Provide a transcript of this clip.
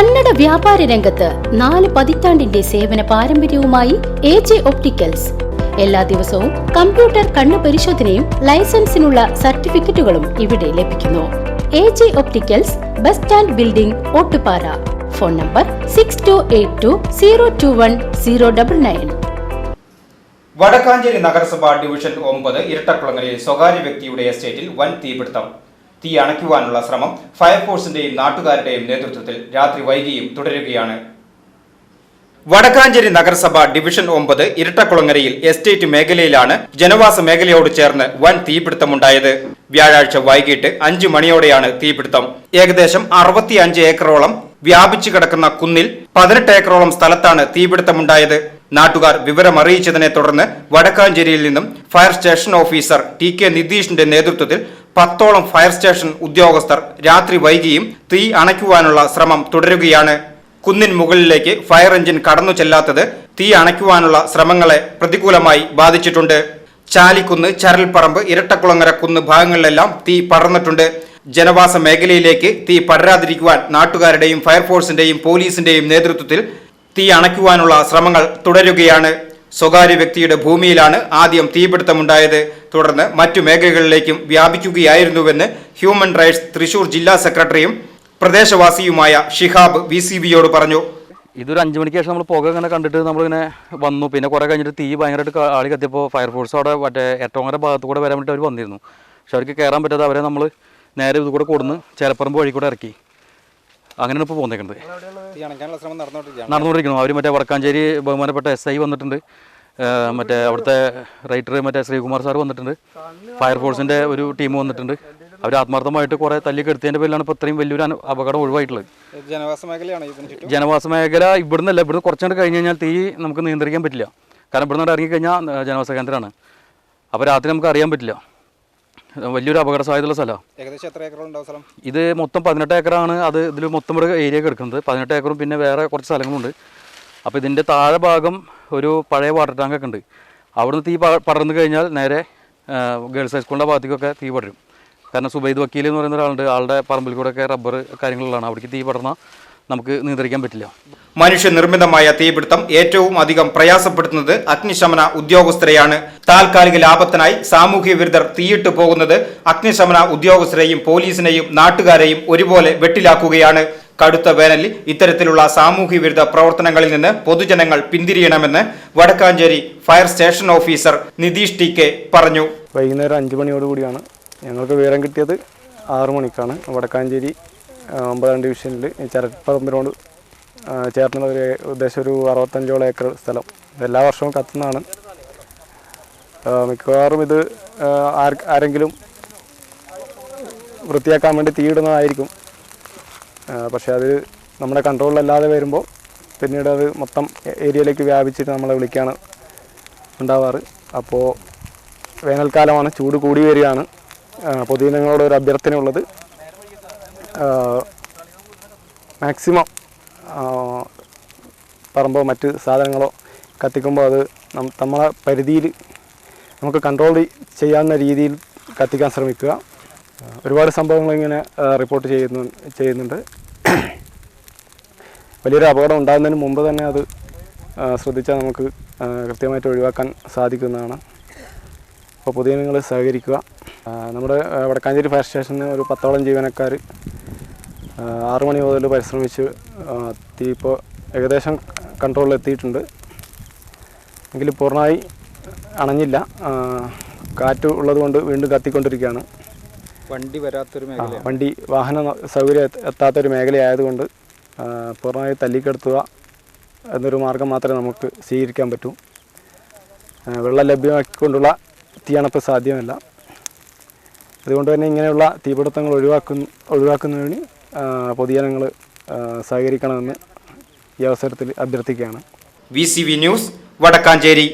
കന്നഡ വ്യാപാര രംഗത്ത് നാല് പതിറ്റാണ്ടിന്റെ സേവന പാരമ്പര്യവുമായി എ ജെ ഒപ്റ്റിക്കൽസ്. എല്ലാ ദിവസവും കമ്പ്യൂട്ടർ കണ്ണു പരിശോധനയും ലൈസൻസിനുള്ള സർട്ടിഫിക്കറ്റുകളും ഇവിടെ ലഭിക്കുന്നു. A J opticals bus stand building Ottupara. Phone number six two eight two zero two one zero double nine Wadakkanchery നഗരസഭ ഡിവിഷൻ ഒമ്പത് ഇരട്ടക്കുളങ്ങരയിൽ സ്വകാര്യ വ്യക്തിയുടെ എസ്റ്റേറ്റിൽ വൻ തീപിടുത്തം. തീ അണയ്ക്കുവാനുള്ള ശ്രമം ഫയർഫോഴ്സിന്റെയും നാട്ടുകാരുടെയും നേതൃത്വത്തിൽ രാത്രി വൈകിയും തുടരുകയാണ്. വടക്കാഞ്ചേരി നഗരസഭ ഡിവിഷൻ ഒമ്പത് ഇരട്ടക്കുളങ്ങരയിൽ എസ്റ്റേറ്റ് മേഖലയിലാണ് ജനവാസ മേഖലയോട് ചേർന്ന് വൻ തീപിടുത്തമുണ്ടായത്. വ്യാഴാഴ്ച വൈകിട്ട് അഞ്ചു മണിയോടെയാണ് തീപിടുത്തം. ഏകദേശം അറുപത്തിയഞ്ച് ഏക്കറോളം വ്യാപിച്ചു കിടക്കുന്ന കുന്നിൽ പതിനെട്ട് ഏക്കറോളം സ്ഥലത്താണ് തീപിടുത്തമുണ്ടായത്. നാട്ടുകാർ വിവരമറിയിച്ചതിനെ തുടർന്ന് വടക്കാഞ്ചേരിയിൽ നിന്നും fire station officer T K നിതീഷിന്റെ നേതൃത്വത്തിൽ പത്തോളം ഫയർ സ്റ്റേഷൻ ഉദ്യോഗസ്ഥർ രാത്രി വൈകിയും തീ അണയ്ക്കുവാനുള്ള ശ്രമം തുടരുകയാണ്. കുന്നിൻ മുകളിലേക്ക് ഫയർ എഞ്ചിൻ കടന്നു ചെല്ലാത്തത് തീ അണയ്ക്കുവാനുള്ള ശ്രമങ്ങളെ പ്രതികൂലമായി ബാധിച്ചിട്ടുണ്ട്. ചാലിക്കുന്ന് ചരൽപ്പറമ്പ് ഇരട്ടക്കുളങ്ങര കുന്ന് ഭാഗങ്ങളിലെല്ലാം തീ പടർന്നിട്ടുണ്ട്. ജനവാസ മേഖലയിലേക്ക് തീ പടരാതിരിക്കുവാൻ നാട്ടുകാരുടെയും ഫയർഫോഴ്സിന്റെയും പോലീസിന്റെയും നേതൃത്വത്തിൽ തീ അണയ്ക്കുവാനുള്ള ശ്രമങ്ങൾ തുടരുകയാണ്. സ്വകാര്യ വ്യക്തിയുടെ ഭൂമിയിലാണ് ആദ്യം തീപിടുത്തമുണ്ടായത്. തുടർന്ന് മറ്റു മേഖലകളിലേക്കും വ്യാപിക്കുകയായിരുന്നുവെന്ന് ഹ്യൂമൻ റൈറ്റ്സ് തൃശൂർ ജില്ലാ സെക്രട്ടറിയും പ്രദേശവാസിയുമായ ഷിഹാബ് വി സി ബിയോട് പറഞ്ഞു. ഇതൊരു അഞ്ച് മണിക്ക് ശേഷം നമ്മൾ പുക ഇങ്ങനെ കണ്ടിട്ട് നമ്മളിങ്ങനെ വന്നു. പിന്നെ കുറേ കഴിഞ്ഞിട്ട് തീ ഭയങ്കരമായിട്ട് ആളി കത്തിയപ്പോൾ ഫയർഫോഴ്സ് അവിടെ മറ്റേ ഏറ്റവും ഭാഗത്ത് കൂടെ വരാൻ വേണ്ടി അവർ വന്നിരുന്നു. പക്ഷെ അവർക്ക് കയറാൻ പറ്റാതെ അവരെ നമ്മൾ നേരെ ഇത് കൂടെ കൊടുന്ന് ചേരപ്പറമ്പ് വഴി കൂടെ ഇറക്കി. അങ്ങനെയാണ് ഇപ്പോൾ പോന്നേക്കുന്നത് നടന്നുകൊണ്ടിരിക്കുന്നു അവർ മറ്റേ വടക്കാഞ്ചേരി ബഹുമാനപ്പെട്ട എസ് ഐ വന്നിട്ടുണ്ട്. മറ്റേ അവിടുത്തെ റൈറ്റർ മറ്റേ ശ്രീകുമാർ സാർ വന്നിട്ടുണ്ട്. ഫയർഫോഴ്സിന്റെ ഒരു ടീം വന്നിട്ടുണ്ട്. അവർ ആത്മാർത്ഥമായിട്ട് കുറേ തല്ലി കെടുത്തിയതിന്റെ പേരിലാണ് ഇപ്പോൾ ഇത്രയും വലിയൊരു അപകടം ഒഴിവായിട്ടുള്ളത്. ജനവാസ മേഖലയാണ് ജനവാസ മേഖല ഇവിടുന്നല്ല. ഇവിടുന്ന് കുറച്ചുകൊണ്ട് കഴിഞ്ഞ് കഴിഞ്ഞാൽ തീ നമുക്ക് നിയന്ത്രിക്കാൻ പറ്റില്ല. കാരണം ഇവിടുന്ന് ഇറങ്ങിക്കഴിഞ്ഞാൽ ജനവാസ കേന്ദ്രമാണ്. അപ്പോൾ രാത്രി നമുക്ക് അറിയാൻ പറ്റില്ല. വലിയൊരു അപകട സാധ്യതയുള്ള സ്ഥലമാണ് ഏകദേശം എത്ര ഏക്കർ ഉണ്ടാവും സ്ഥലം? ഇത് മൊത്തം പതിനെട്ട് ഏക്കറാണ്. അത് ഇതിൽ മൊത്തം ഒരു ഏരിയ കിടക്കുന്നത് പതിനെട്ട് ഏക്കറും പിന്നെ വേറെ കുറച്ച് സ്ഥലങ്ങളുണ്ട്. അപ്പോൾ ഇതിന്റെ താഴെ ഭാഗം ഒരു പഴയ വാട്ടർ ടാങ്കൊക്കെ ഉണ്ട്. അവിടുന്ന് തീ പടർന്നു കഴിഞ്ഞാൽ നേരെ ഗേൾസ് ഹൈസ്കൂളിന്റെ ഭാഗത്തേക്കൊക്കെ തീ പടരും. കാരണം സുബൈദ് വക്കീൽ എന്ന് പറയുന്ന ഒരാളുണ്ട്. ആളുടെ പറമ്പിൽ കൂടെയൊക്കെ റബ്ബർ കാര്യങ്ങളുള്ളതാണ്. അവിടേക്ക് തീ പടർന്നാൽ നമുക്ക് നിയന്ത്രിക്കാൻ പറ്റില്ല. മനുഷ്യനിർമ്മിതമായ തീപിടുത്തം ഏറ്റവും അധികം പ്രയാസപ്പെടുത്തുന്നത് അഗ്നിശമന ഉദ്യോഗസ്ഥരെയാണ്. താൽക്കാലിക ലാഭത്തിനായി സാമൂഹ്യ വിരുദ്ധർ തീയിട്ട് പോകുന്നത് അഗ്നിശമന ഉദ്യോഗസ്ഥരെയും പോലീസിനെയും നാട്ടുകാരെയും ഒരുപോലെ വെട്ടിലാക്കുകയാണ്. കടുത്ത വേനലിൽ ഇത്തരത്തിലുള്ള സാമൂഹ്യ വിരുദ്ധ പ്രവർത്തനങ്ങളിൽ നിന്ന് പൊതുജനങ്ങൾ പിന്തിരിയണമെന്ന് Wadakkanchery fire station officer Nitheesh T K പറഞ്ഞു. വൈകുന്നേരം അഞ്ച് മണിയോടുകൂടിയാണ് ഞങ്ങൾക്ക് വിവരം കിട്ടിയത്. ആറു മണിക്കാണ് വടക്കാഞ്ചേരി ഒമ്പതാം ഡിവിഷനിൽ ചരപ്പറമ്പിനോട് ചേർന്ന ഒരു ഉദ്ദേശം ഒരു അറുപത്തഞ്ചോളം ഏക്കർ സ്ഥലം. എല്ലാ വർഷവും കത്തുന്നതാണ്. മിക്കവാറും ഇത് ആരെങ്കിലും വൃത്തിയാക്കാൻ വേണ്ടി തീയിടുന്നതായിരിക്കും. പക്ഷേ അത് നമ്മുടെ കൺട്രോളിലല്ലാതെ വരുമ്പോൾ പിന്നീട് അത് മൊത്തം ഏരിയയിലേക്ക് വ്യാപിച്ചിട്ട് നമ്മളെ വിളിക്കുകയാണ് ഉണ്ടാവാറ്. അപ്പോൾ വേനൽക്കാലമാണ് ചൂട് കൂടി വരികയാണ്. പൊതുജനങ്ങളോട് ഒരു അഭ്യർത്ഥനയുള്ളത്. മാക്സിമം പറമ്പോ മറ്റ് സാധനങ്ങളോ കത്തിക്കുമ്പോൾ അത് നമ്മളെ പരിധിയിൽ നമുക്ക് കൺട്രോൾ ചെയ്യാവുന്ന രീതിയിൽ കത്തിക്കാൻ ശ്രമിക്കുക. ഒരുപാട് സംഭവങ്ങൾ ഇങ്ങനെ റിപ്പോർട്ട് ചെയ്യുന്നു ചെയ്യുന്നുണ്ട്. വലിയൊരു അപകടം ഉണ്ടാകുന്നതിന് മുമ്പ് തന്നെ അത് ശ്രദ്ധിച്ചാൽ നമുക്ക് കൃത്യമായിട്ട് ഒഴിവാക്കാൻ സാധിക്കുന്നതാണ്. അപ്പോൾ പൊതുജനങ്ങൾ സഹകരിക്കുക. ആ, നമ്മുടെ വടക്കാഞ്ചേരി ഫയർ സ്റ്റേഷനിൽ ഒരു പത്തോളം ജീവനക്കാർ ആറ് മണി മുതൽ പരിശ്രമിച്ച് തീ ഇപ്പോൾ ഏകദേശം കൺട്രോളിൽ എത്തിയിട്ടുണ്ട് എങ്കിലും പൂർണമായി അണഞ്ഞില്ല. കാറ്റ് ഉള്ളതുകൊണ്ട് വീണ്ടും കത്തിക്കൊണ്ടിരിക്കുകയാണ്. വണ്ടി വരാത്തൊരു മേഖല വണ്ടി വാഹന സൗകര്യം എത്താത്തൊരു മേഖലയായതുകൊണ്ട് പൂർണമായി തല്ലിക്കെടുത്തുക എന്നൊരു മാർഗം മാത്രമേ നമുക്ക് സ്വീകരിക്കാൻ പറ്റൂ. വെള്ളം ലഭ്യമാക്കിക്കൊണ്ടുള്ള തീയണപ്പ് സാധ്യമല്ല. അതുകൊണ്ട് തന്നെ ഇങ്ങനെയുള്ള തീപിടുത്തങ്ങൾ ഒഴിവാക്കുന്ന ഒഴിവാക്കുന്നതിന് പൊതുജനങ്ങൾ സഹകരിക്കണമെന്ന് ഈ അവസരത്തിൽ അഭ്യർത്ഥിക്കുകയാണ്. V news Wadakkanchery.